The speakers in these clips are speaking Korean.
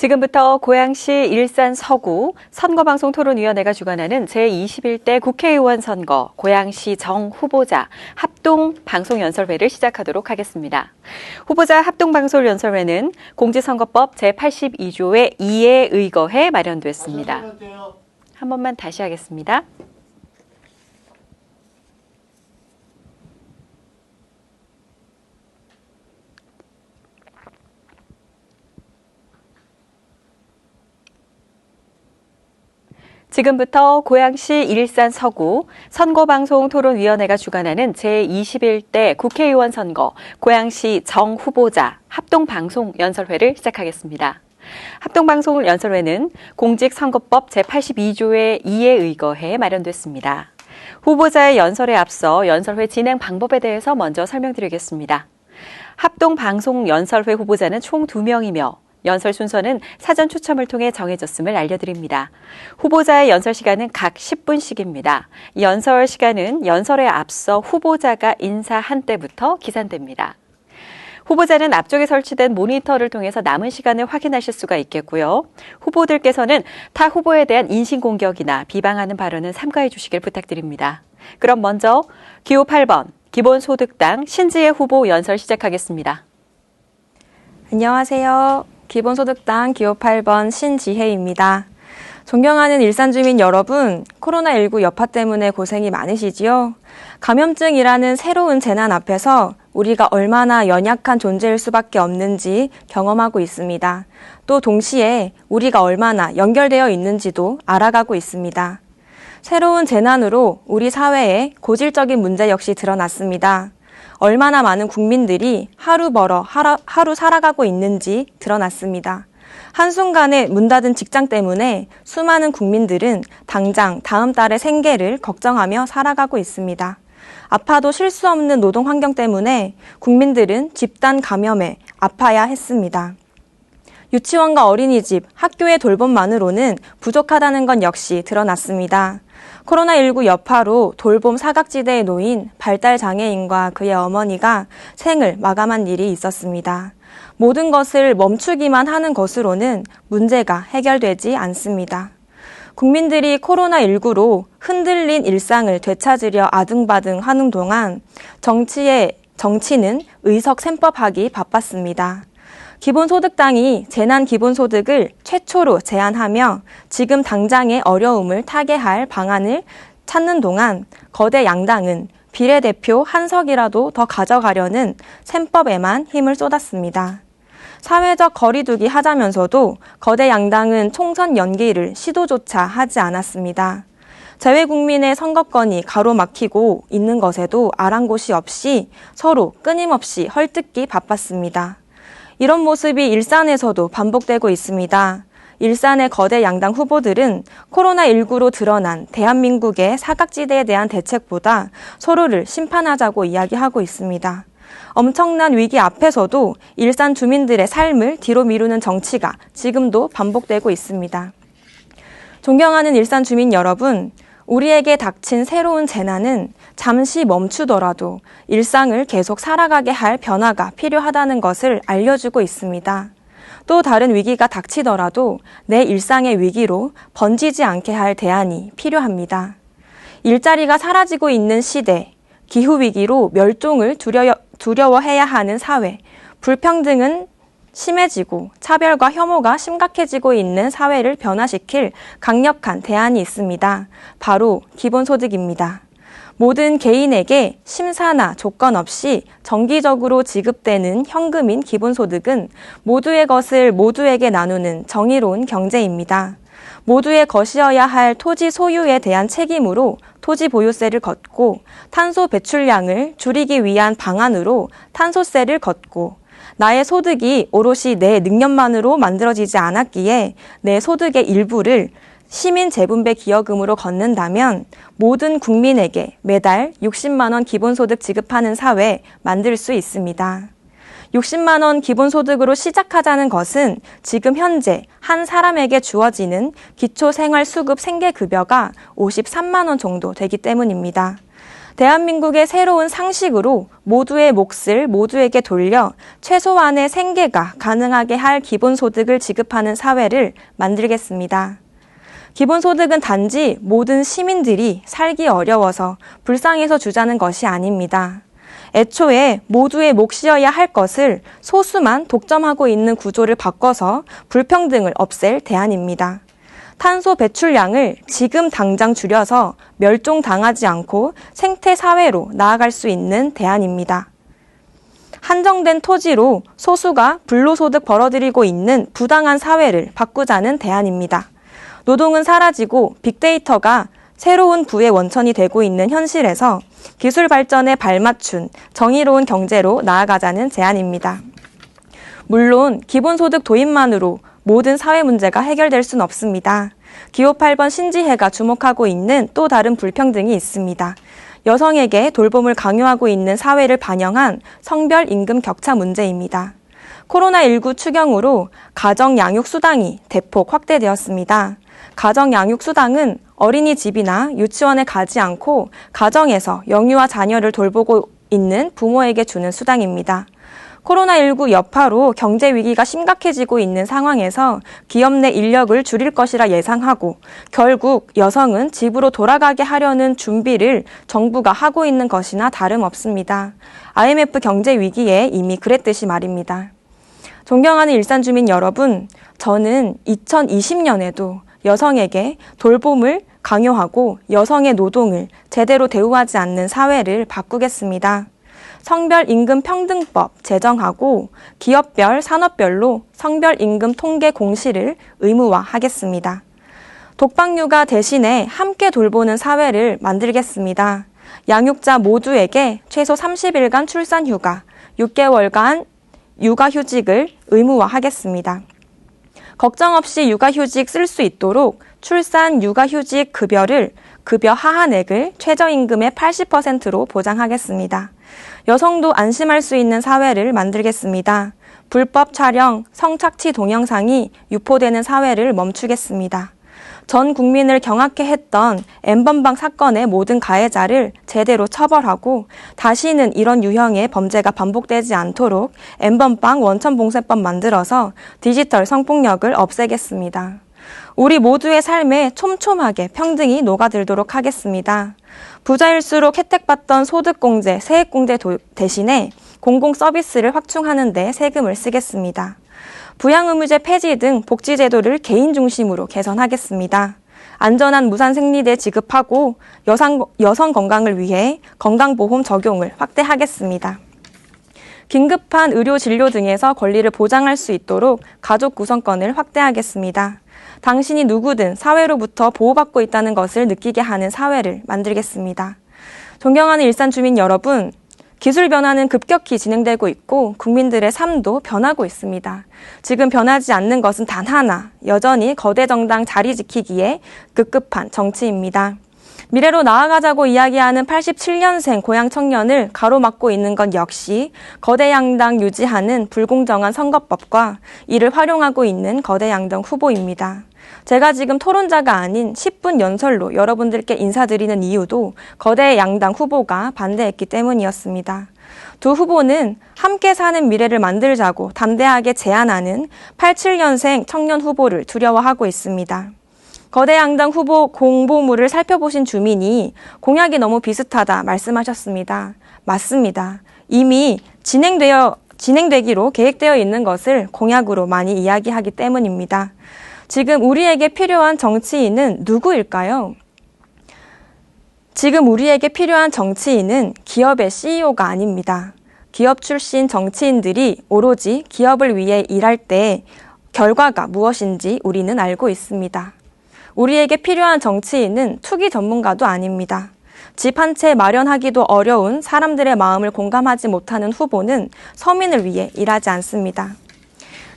지금부터 고양시 일산 서구 선거방송 토론위원회가 주관하는 제21대 국회의원 선거 고양시 정 후보자 합동 방송 연설회를 시작하도록 하겠습니다. 후보자 합동 방송 연설회는 공직선거법 제82조의 2에 의거해 마련됐습니다. 한 번만 다시 하겠습니다. 지금부터 고양시 일산 서구 선거방송 토론위원회가 주관하는 제21대 국회의원 선거 고양시 정 후보자 합동방송 연설회를 시작하겠습니다. 합동방송 연설회는 공직선거법 제82조의 2에 의거해 마련됐습니다. 후보자의 연설에 앞서 연설회 진행 방법에 대해서 먼저 설명드리겠습니다. 합동방송 연설회 후보자는 총 2명이며 연설 순서는 사전 추첨을 통해 정해졌음을 알려드립니다. 후보자의 연설 시간은 각 10분씩입니다. 연설 시간은 연설에 앞서 후보자가 인사한 때부터 기산됩니다. 후보자는 앞쪽에 설치된 모니터를 통해서 남은 시간을 확인하실 수가 있겠고요. 후보들께서는 타 후보에 대한 인신공격이나 비방하는 발언은 삼가해 주시길 부탁드립니다. 그럼 먼저 기호 8번 기본소득당 신지혜 후보 연설 시작하겠습니다. 안녕하세요. 기본소득당 기호 8번 신지혜입니다. 존경하는 일산 주민 여러분, 코로나19 여파 때문에 고생이 많으시지요? 감염증이라는 새로운 재난 앞에서 우리가 얼마나 연약한 존재일 수밖에 없는지 경험하고 있습니다. 또 동시에 우리가 얼마나 연결되어 있는지도 알아가고 있습니다. 새로운 재난으로 우리 사회에 고질적인 문제 역시 드러났습니다. 얼마나 많은 국민들이 하루 벌어 하루, 하루 살아가고 있는지 드러났습니다. 한순간에 문 닫은 직장 때문에 수많은 국민들은 당장 다음 달의 생계를 걱정하며 살아가고 있습니다. 아파도 쉴 수 없는 노동 환경 때문에 국민들은 집단 감염에 아파야 했습니다. 유치원과 어린이집, 학교의 돌봄만으로는 부족하다는 건 역시 드러났습니다. 코로나19 여파로 돌봄 사각지대에 놓인 발달 장애인과 그의 어머니가 생을 마감한 일이 있었습니다. 모든 것을 멈추기만 하는 것으로는 문제가 해결되지 않습니다. 국민들이 코로나19로 흔들린 일상을 되찾으려 아등바등 하는 동안 정치의 정치는 의석 셈법하기 바빴습니다. 기본소득당이 재난 기본소득을 최초로 제안하며 지금 당장의 어려움을 타개할 방안을 찾는 동안 거대 양당은 비례대표 한석이라도 더 가져가려는 셈법에만 힘을 쏟았습니다. 사회적 거리두기 하자면서도 거대 양당은 총선 연기를 시도조차 하지 않았습니다. 재외국민의 선거권이 가로막히고 있는 것에도 아랑곳이 없이 서로 끊임없이 헐뜯기 바빴습니다. 이런 모습이 일산에서도 반복되고 있습니다. 일산의 거대 양당 후보들은 코로나19로 드러난 대한민국의 사각지대에 대한 대책보다 서로를 심판하자고 이야기하고 있습니다. 엄청난 위기 앞에서도 일산 주민들의 삶을 뒤로 미루는 정치가 지금도 반복되고 있습니다. 존경하는 일산 주민 여러분, 우리에게 닥친 새로운 재난은 잠시 멈추더라도 일상을 계속 살아가게 할 변화가 필요하다는 것을 알려주고 있습니다. 또 다른 위기가 닥치더라도 내 일상의 위기로 번지지 않게 할 대안이 필요합니다. 일자리가 사라지고 있는 시대, 기후위기로 멸종을 두려워, 두려워해야 하는 사회, 불평등은 심해지고 차별과 혐오가 심각해지고 있는 사회를 변화시킬 강력한 대안이 있습니다. 바로 기본소득입니다. 모든 개인에게 심사나 조건 없이 정기적으로 지급되는 현금인 기본소득은 모두의 것을 모두에게 나누는 정의로운 경제입니다. 모두의 것이어야 할 토지 소유에 대한 책임으로 토지 보유세를 걷고 탄소 배출량을 줄이기 위한 방안으로 탄소세를 걷고 나의 소득이 오롯이 내 능력만으로 만들어지지 않았기에 내 소득의 일부를 시민 재분배 기여금으로 걷는다면 모든 국민에게 매달 60만 원 기본소득 지급하는 사회 만들 수 있습니다. 60만 원 기본소득으로 시작하자는 것은 지금 현재 한 사람에게 주어지는 기초생활수급 생계급여가 53만 원 정도 되기 때문입니다. 대한민국의 새로운 상식으로 모두의 몫을 모두에게 돌려 최소한의 생계가 가능하게 할 기본소득을 지급하는 사회를 만들겠습니다. 기본소득은 단지 모든 시민들이 살기 어려워서 불쌍해서 주자는 것이 아닙니다. 애초에 모두의 몫이어야 할 것을 소수만 독점하고 있는 구조를 바꿔서 불평등을 없앨 대안입니다. 탄소 배출량을 지금 당장 줄여서 멸종당하지 않고 생태 사회로 나아갈 수 있는 대안입니다. 한정된 토지로 소수가 불로소득 벌어들이고 있는 부당한 사회를 바꾸자는 대안입니다. 노동은 사라지고 빅데이터가 새로운 부의 원천이 되고 있는 현실에서 기술 발전에 발맞춘 정의로운 경제로 나아가자는 제안입니다. 물론 기본소득 도입만으로 모든 사회 문제가 해결될 순 없습니다. 기호 8번 신지혜가 주목하고 있는 또 다른 불평등이 있습니다. 여성에게 돌봄을 강요하고 있는 사회를 반영한 성별 임금 격차 문제입니다. 코로나19 추경으로 가정 양육 수당이 대폭 확대되었습니다. 가정 양육 수당은 어린이집이나 유치원에 가지 않고 가정에서 영유아 자녀를 돌보고 있는 부모에게 주는 수당입니다. 코로나19 여파로 경제 위기가 심각해지고 있는 상황에서 기업 내 인력을 줄일 것이라 예상하고 결국 여성은 집으로 돌아가게 하려는 준비를 정부가 하고 있는 것이나 다름없습니다. IMF 경제 위기에 이미 그랬듯이 말입니다. 존경하는 일산 주민 여러분, 저는 2020년에도 여성에게 돌봄을 강요하고 여성의 노동을 제대로 대우하지 않는 사회를 바꾸겠습니다. 성별 임금 평등법 제정하고 기업별, 산업별로 성별 임금 통계 공시를 의무화하겠습니다. 독박육아 대신에 함께 돌보는 사회를 만들겠습니다. 양육자 모두에게 최소 30일간 출산 휴가, 6개월간 육아 휴직을 의무화하겠습니다. 걱정 없이 육아 휴직 쓸 수 있도록 출산 육아 휴직 급여를 급여 하한액을 최저임금의 80%로 보장하겠습니다. 여성도 안심할 수 있는 사회를 만들겠습니다. 불법 촬영, 성착취 동영상이 유포되는 사회를 멈추겠습니다. 전 국민을 경악해 했던 엠번방 사건의 모든 가해자를 제대로 처벌하고 다시는 이런 유형의 범죄가 반복되지 않도록 엠번방 원천봉쇄법 만들어서 디지털 성폭력을 없애겠습니다. 우리 모두의 삶에 촘촘하게 평등이 녹아들도록 하겠습니다. 부자일수록 혜택받던 소득공제, 세액공제 도- 대신에 공공 서비스를 확충하는 데 세금을 쓰겠습니다. 부양의무제 폐지 등 복지제도를 개인 중심으로 개선하겠습니다. 안전한 무산 생리대 지급하고 여성, 여성 건강을 위해 건강보험 적용을 확대하겠습니다. 긴급한 의료 진료 등에서 권리를 보장할 수 있도록 가족 구성권을 확대하겠습니다. 당신이 누구든 사회로부터 보호받고 있다는 것을 느끼게 하는 사회를 만들겠습니다. 존경하는 일산 주민 여러분, 기술 변화는 급격히 진행되고 있고 국민들의 삶도 변하고 있습니다. 지금 변하지 않는 것은 단 하나, 여전히 거대 정당 자리 지키기에 급급한 정치입니다. 미래로 나아가자고 이야기하는 87년생 고향 청년을 가로막고 있는 건 역시 거대 양당 유지하는 불공정한 선거법과 이를 활용하고 있는 거대 양당 후보입니다. 제가 지금 토론자가 아닌 10분 연설로 여러분들께 인사드리는 이유도 거대 양당 후보가 반대했기 때문이었습니다. 두 후보는 함께 사는 미래를 만들자고 담대하게 제안하는 87년생 청년 후보를 두려워하고 있습니다. 거대 양당 후보 공보물을 살펴보신 주민이 공약이 너무 비슷하다 말씀하셨습니다. 맞습니다. 이미 진행되어, 진행되기로 계획되어 있는 것을 공약으로 많이 이야기하기 때문입니다. 지금 우리에게 필요한 정치인은 누구일까요? 지금 우리에게 필요한 정치인은 기업의 CEO가 아닙니다. 기업 출신 정치인들이 오로지 기업을 위해 일할 때 결과가 무엇인지 우리는 알고 있습니다. 우리에게 필요한 정치인은 투기 전문가도 아닙니다. 집 한 채 마련하기도 어려운 사람들의 마음을 공감하지 못하는 후보는 서민을 위해 일하지 않습니다.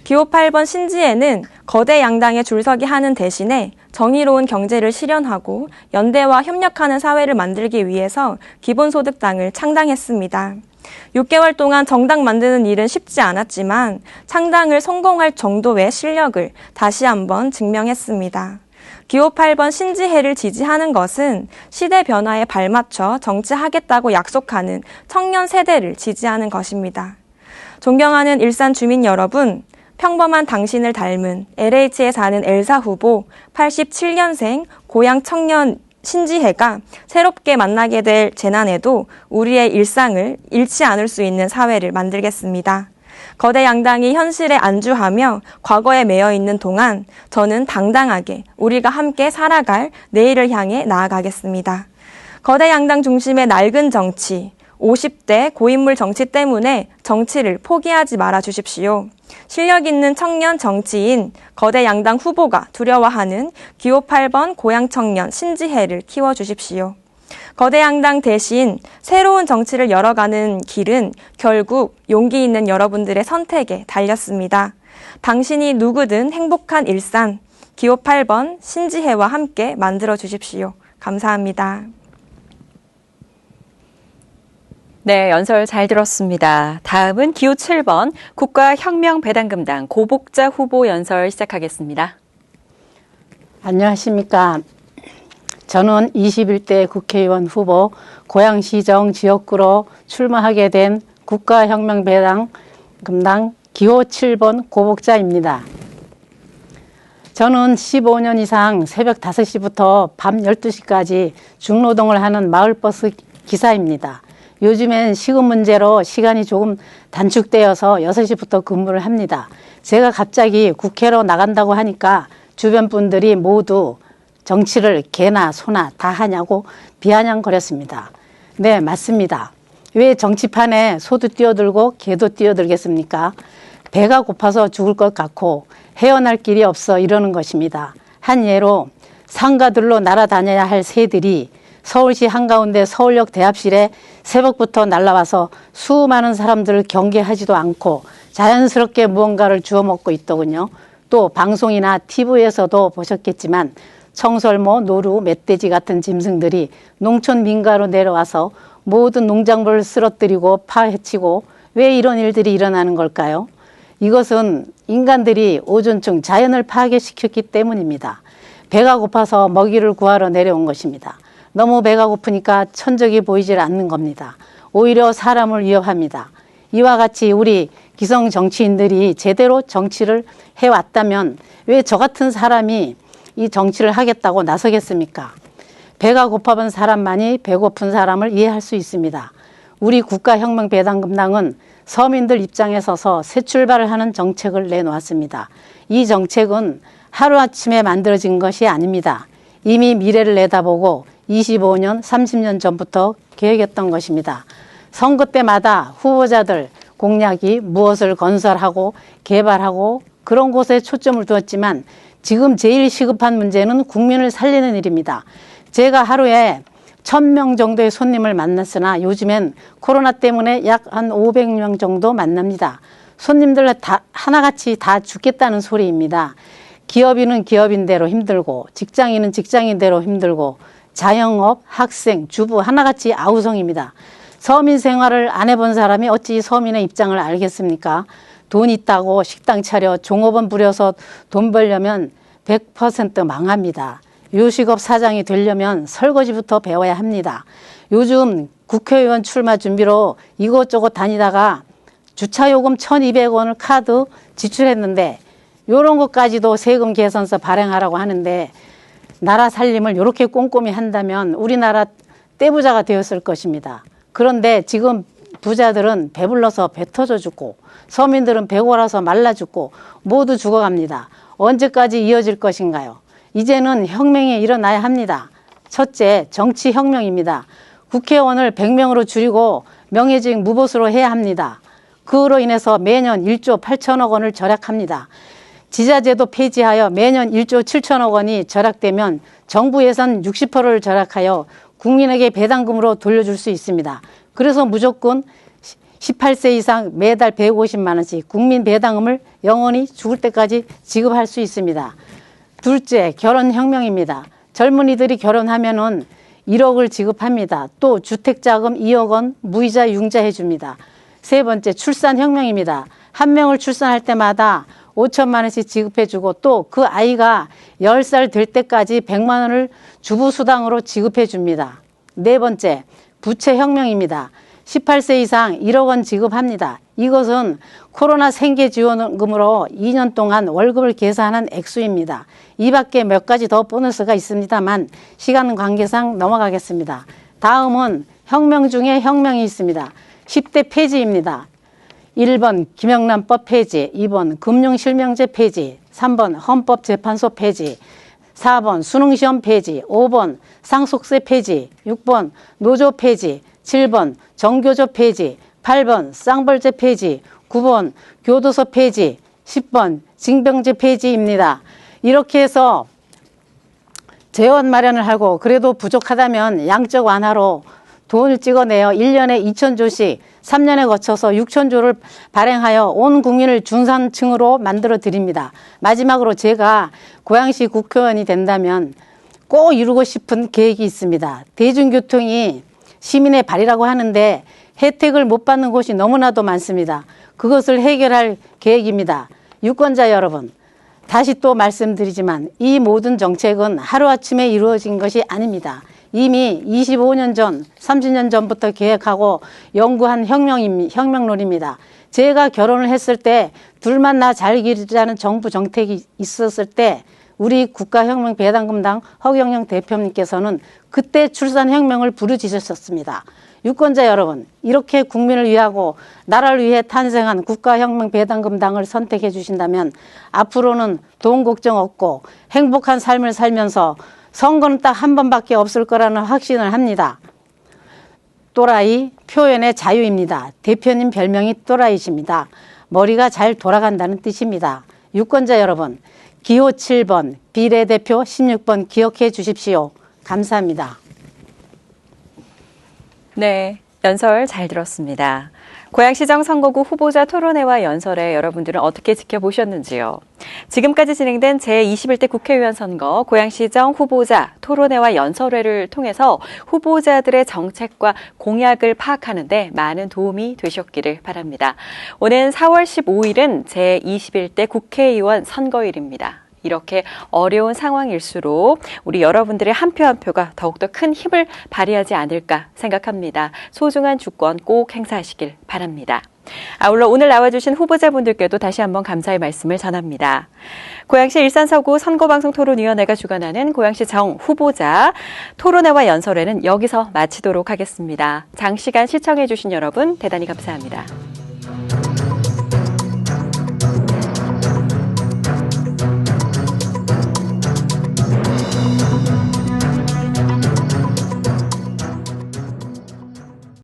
기호 8번 신지에는 거대 양당에 줄서기 하는 대신에 정의로운 경제를 실현하고 연대와 협력하는 사회를 만들기 위해서 기본소득당을 창당했습니다. 6개월 동안 정당 만드는 일은 쉽지 않았지만 창당을 성공할 정도의 실력을 다시 한번 증명했습니다. 기호 8번 신지혜를 지지하는 것은 시대 변화에 발맞춰 정치하겠다고 약속하는 청년 세대를 지지하는 것입니다. 존경하는 일산 주민 여러분, 평범한 당신을 닮은 LH에 사는 엘사 후보 87년생 고향 청년 신지혜가 새롭게 만나게 될 재난에도 우리의 일상을 잃지 않을 수 있는 사회를 만들겠습니다. 거대 양당이 현실에 안주하며 과거에 매여 있는 동안 저는 당당하게 우리가 함께 살아갈 내일을 향해 나아가겠습니다. 거대 양당 중심의 낡은 정치, 50대 고인물 정치 때문에 정치를 포기하지 말아 주십시오. 실력 있는 청년 정치인 거대 양당 후보가 두려워하는 기호 8번 고향 청년 신지혜를 키워 주십시오. 거대 양당 대신 새로운 정치를 열어가는 길은 결국 용기 있는 여러분들의 선택에 달렸습니다. 당신이 누구든 행복한 일산 기호 8번 신지혜와 함께 만들어 주십시오. 감사합니다. 네, 연설 잘 들었습니다. 다음은 기호 7번 국가혁명배당금당 고복자 후보 연설 시작하겠습니다. 안녕하십니까. 저는 21대 국회의원 후보 고양시정 지역구로 출마하게 된 국가혁명배당 금당 기호 7번 고복자입니다. 저는 15년 이상 새벽 5시부터 밤 12시까지 중노동을 하는 마을버스 기사입니다. 요즘엔 시급 문제로 시간이 조금 단축되어서 6시부터 근무를 합니다. 제가 갑자기 국회로 나간다고 하니까 주변 분들이 모두 정치를 개나 소나 다 하냐고 비아냥거렸습니다. 네, 맞습니다. 왜 정치판에 소도 뛰어들고 개도 뛰어들겠습니까? 배가 고파서 죽을 것 같고 헤어날 길이 없어 이러는 것입니다. 한 예로 상가들로 날아다녀야 할 새들이 서울시 한가운데 서울역 대합실에 새벽부터 날라와서 수많은 사람들을 경계하지도 않고 자연스럽게 무언가를 주워 먹고 있더군요. 또 방송이나 TV에서도 보셨겠지만 청설모, 노루, 멧돼지 같은 짐승들이 농촌 민가로 내려와서 모든 농작물을 쓰러뜨리고 파헤치고 왜 이런 일들이 일어나는 걸까요? 이것은 인간들이 오존층 자연을 파괴시켰기 때문입니다. 배가 고파서 먹이를 구하러 내려온 것입니다. 너무 배가 고프니까 천적이 보이질 않는 겁니다. 오히려 사람을 위협합니다. 이와 같이 우리 기성 정치인들이 제대로 정치를 해왔다면 왜 저 같은 사람이 이 정치를 하겠다고 나서겠습니까? 배가 고파본 사람만이 배고픈 사람을 이해할 수 있습니다. 우리 국가혁명배당금당은 서민들 입장에 서서 새 출발을 하는 정책을 내놓았습니다. 이 정책은 하루아침에 만들어진 것이 아닙니다. 이미 미래를 내다보고 25년, 30년 전부터 계획했던 것입니다. 선거 때마다 후보자들 공약이 무엇을 건설하고 개발하고 그런 곳에 초점을 두었지만 지금 제일 시급한 문제는 국민을 살리는 일입니다. 제가 하루에 1000명 정도의 손님을 만났으나 요즘엔 코로나 때문에 약한 500명 정도 만납니다. 손님들 다 하나같이 다 죽겠다는 소리입니다. 기업인은 기업인대로 힘들고 직장인은 직장인대로 힘들고 자영업, 학생, 주부 하나같이 아우성입니다. 서민 생활을 안 해본 사람이 어찌 서민의 입장을 알겠습니까? 돈 있다고 식당 차려 종업원 부려서 돈 벌려면 100% 망합니다. 요식업 사장이 되려면 설거지부터 배워야 합니다. 요즘 국회의원 출마 준비로 이곳저곳 다니다가 주차요금 1,200원을 카드 지출했는데 요런 것까지도 세금 계산서 발행하라고 하는데 나라 살림을 이렇게 꼼꼼히 한다면 우리나라 떼부자가 되었을 것입니다. 그런데 지금 부자들은 배불러서 배 터져 죽고 서민들은 배고라서 말라 죽고 모두 죽어갑니다. 언제까지 이어질 것인가요? 이제는 혁명이 일어나야 합니다. 첫째, 정치 혁명입니다. 국회의원을 100명으로 줄이고 명예직 무보수로 해야 합니다. 그로 인해서 매년 1조 8천억 원을 절약합니다. 지자제도 폐지하여 매년 1조 7천억 원이 절약되면 정부 예산 60%를 절약하여 국민에게 배당금으로 돌려줄 수 있습니다. 그래서 무조건 18세 이상 매달 150만 원씩 국민 배당금을 영원히 죽을 때까지 지급할 수 있습니다. 둘째, 결혼 혁명입니다. 젊은이들이 결혼하면은 1억을 지급합니다. 또 주택자금 2억 원 무이자 융자 해 줍니다. 세 번째, 출산 혁명입니다. 한 명을 출산할 때마다 5천만 원씩 지급해주고 또 그 아이가 10살 될 때까지 100만 원을 주부 수당으로 지급해줍니다. 네 번째, 부채 혁명입니다. 18세 이상 1억 원 지급합니다. 이것은 코로나 생계 지원금으로 2년 동안 월급을 계산한 액수입니다. 이 밖에 몇 가지 더 보너스가 있습니다만 시간 관계상 넘어가겠습니다. 다음은 혁명 중에 혁명이 있습니다. 10대 폐지입니다. 1번 김영란법 폐지, 2번 금융실명제 폐지, 3번 헌법재판소 폐지, 4번 수능시험 폐지, 5번 상속세 폐지, 6번 노조 폐지, 7번 정교조 폐지, 8번 쌍벌제 폐지, 9번 교도소 폐지, 10번 징병제 폐지입니다. 이렇게 해서 재원 마련을 하고 그래도 부족하다면 양적 완화로 돈을 찍어내어 1년에 2천조씩 3년에 거쳐서 6천조를 발행하여 온 국민을 중산층으로 만들어 드립니다. 마지막으로 제가 고양시 국회의원이 된다면 꼭 이루고 싶은 계획이 있습니다. 대중교통이 시민의 발이라고 하는데 혜택을 못 받는 곳이 너무나도 많습니다. 그것을 해결할 계획입니다. 유권자 여러분, 다시 또 말씀드리지만 이 모든 정책은 하루아침에 이루어진 것이 아닙니다. 이미 25년 전, 30년 전부터 계획하고 연구한 혁명임, 혁명론입니다. 제가 결혼을 했을 때 둘만 나 잘 기르자는 정부 정책이 있었을 때 우리 국가혁명 배당금당 허경영 대표님께서는 그때 출산혁명을 부르짖으셨습니다. 유권자 여러분, 이렇게 국민을 위하고 나라를 위해 탄생한 국가혁명 배당금당을 선택해 주신다면 앞으로는 돈 걱정 없고 행복한 삶을 살면서 선거는 딱 한 번밖에 없을 거라는 확신을 합니다. 또라이 표현의 자유입니다. 대표님 별명이 또라이십니다. 머리가 잘 돌아간다는 뜻입니다. 유권자 여러분, 기호 7번, 비례대표 16번 기억해 주십시오. 감사합니다. 네, 연설 잘 들었습니다. 고양시정 선거구 후보자 토론회와 연설에 여러분들은 어떻게 지켜보셨는지요? 지금까지 진행된 제21대 국회의원 선거 고양시정 후보자 토론회와 연설회를 통해서 후보자들의 정책과 공약을 파악하는데 많은 도움이 되셨기를 바랍니다. 오는 4월 15일은 제21대 국회의원 선거일입니다. 이렇게 어려운 상황일수록 우리 여러분들의 한표한 표가 더욱더 큰 힘을 발휘하지 않을까 생각합니다. 소중한 주권 꼭 행사하시길 바랍니다. 아울러 오늘 나와주신 후보자분들께도 다시 한번 감사의 말씀을 전합니다. 고양시 일산서구 선거방송토론위원회가 주관하는 고양시 정 후보자 토론회와 연설회는 여기서 마치도록 하겠습니다. 장시간 시청해주신 여러분 대단히 감사합니다.